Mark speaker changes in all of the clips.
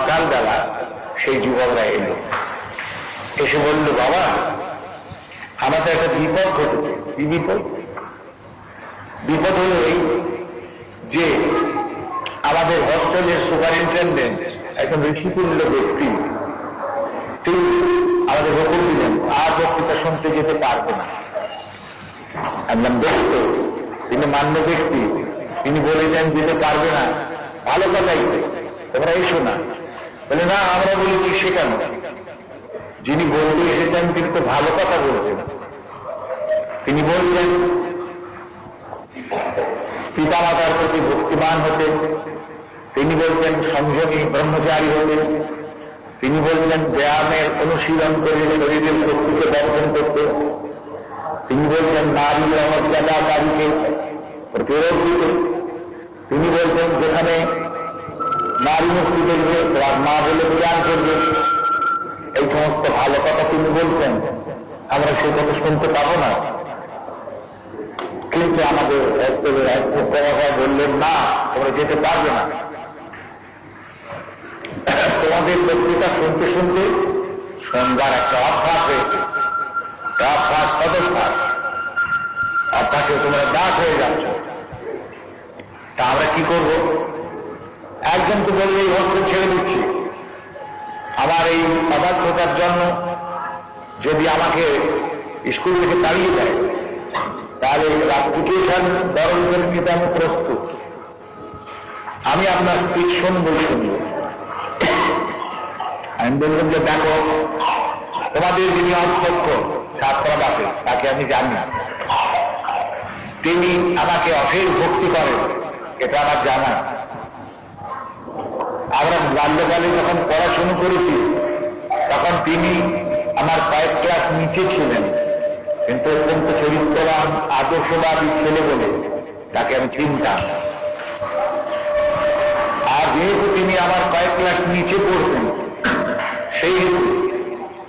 Speaker 1: সকালবেলা সেই যুবকরা এলো। এসে বলল, বাবা, আমাদের একটা বিপদ ঘটেছে। কি বিপদ? বিপদ হলো এই যে আমাদের হস্টেলের সুপারিনটেন্ডেন্ট একজন ঋষিতুল্য ব্যক্তি, তিনি আমাদের হুকুম দিলেন, আর বক্তৃতা শুনতে যেতে পারবে না। একদম ব্যক্ত তিনি মান্য ব্যক্তি। তিনি বলেছেন, যেতে পারবে না। ভালো কথাই। তোমরা এসো না। বলে, না, আমরা বলেছি শেখানো যিনি বলতে এসেছেন, তিনি তো ভালো কথা বলছেন। তিনি বলছেন, পিতামাতার প্রতি ভক্তিমান হতে। তিনি বলছেন, সংযমী, ব্রহ্মচারী হতে। তিনি বলছেন, ব্যায়ামের অনুশীলন করে শরীরের শক্তিকে বর্ধন করতে। তিনি বলছেন, নারী অমর্যাদাকারীকে প্রতিরোধ দিতে তিনি বলছেন, যেখানে নারী মুক্তি দেখবে তার মা বলে জ্ঞান করবে। এই সমস্ত ভালো কথা তিনি বলছেন। আমরা সেই কথা শুনতে পাবো না। কিন্তু আমাদের বললেন, না, তোমরা যেতে পারবে না। তোমাদের বক্তৃতা শুনতে শুনতে সন্ধ্যার একটা অভ্যাস হয়েছে। অভ্যাস অদভ্যাস অভ্যাসে তোমরা দাস হয়ে যাচ্ছ। তা আমরা কি করব? একজন তো বললে এই হোস্টেল ছেড়ে দিচ্ছি। আমার এই অবাধ্যতার জন্য যদি আমাকে স্কুল থেকে তাড়িয়ে দেয়, তাহলে রাষ্ট্রিকেশন বরণ করে নিতে আমি প্রস্তুত। আমি আপনার স্পিচ শুনবই শুনব। আমি বললাম যে দেখো, তোমাদের যিনি অধ্যক্ষ ছাত্রাবাসে তাকে আমি জানি। তিনি আমাকে অশেষ ভক্তি করেন, এটা আমার জানা। বাল্যকালে যখন পড়াশুনো করেছি, তখন তিনি আমার কয়েক ক্লাস নিচে ছিলেন। কিন্তু অত্যন্ত চরিত্রবান, আদর্শবাদী ছেলে বলে তাকে আমি চিনতাম। আর যেহেতু তিনি আমার কয়েক ক্লাস নিচে পড়তেন, সেই হেতু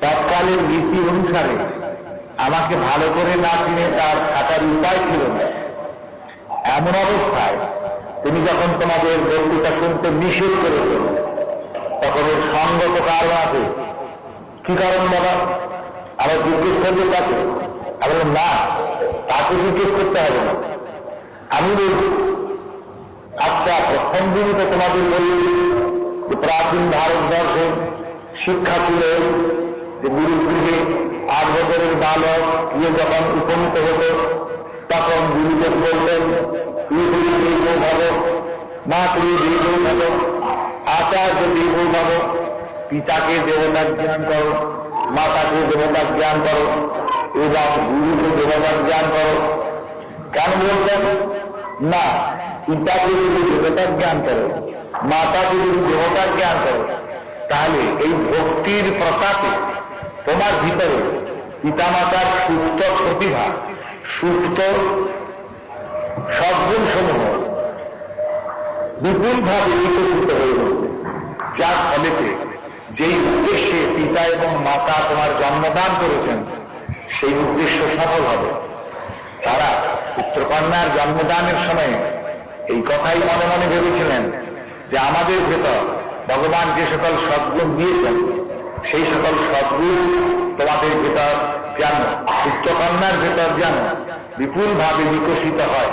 Speaker 1: তৎকালীন রীতি অনুসারে আমাকে ভালো করে না চিনে তার থাকার উপায় ছিল না। এমন অবস্থায় তিনি যখন তোমাদের বক্তৃতা শুনতে নিষেধ করেছেন তখন এর সঙ্গত কারণ আছে? কি কারণ বাবা? আবার জিজ্ঞেস করতে তাকে আমি না, তাকে জিজ্ঞেস করতে হবে না। আমি বলছি আচ্ছা প্রথম দিনই তো তোমাদের বলি প্রাচীন ভারতবর্ষে শিক্ষা ছিল যে গুরুগৃহে আট বছরের বালক ইয়ে যখন উপনীত হতো, তখন গুরুদেব বলতেন তুই ভালো মা তুই দীর্ঘ ভালো আচার্য দীর্ঘ ভালো পিতাকে দেবতার জ্ঞান করো, মাতাকে দেবতার জ্ঞান করো এবং গুরুকে দেবতার জ্ঞান করো। কেন বলছেন? না, পিতাকে যদি দেবতার জ্ঞান করো, মাতাকে যদি দেবতার জ্ঞান করো, তাহলে এই ভক্তির প্রতাপে তোমার ভিতরে পিতামাতার সুপ্ত প্রতিভা, সুপ্ত সদ্গুণ সমূহ বিপুলভাবে বিকশিত হয়ে উঠবে। যার ফলেতে যেই উদ্দেশ্যে পিতা এবং মাতা তোমার জন্মদান করেছেন, সেই উদ্দেশ্য সফল হবে। তারা পুত্রকন্যার জন্মদানের সময় এই কথাই মনে মনে ভেবেছিলেন যে আমাদের ভেতর ভগবান যে সকল সদ্গুণ দিয়েছেন, সেই সকল সদ্গুণ তোমাদের ভেতর যেন পুত্রকন্যার ভেতর যেন বিপুলভাবে বিকশিত হয়।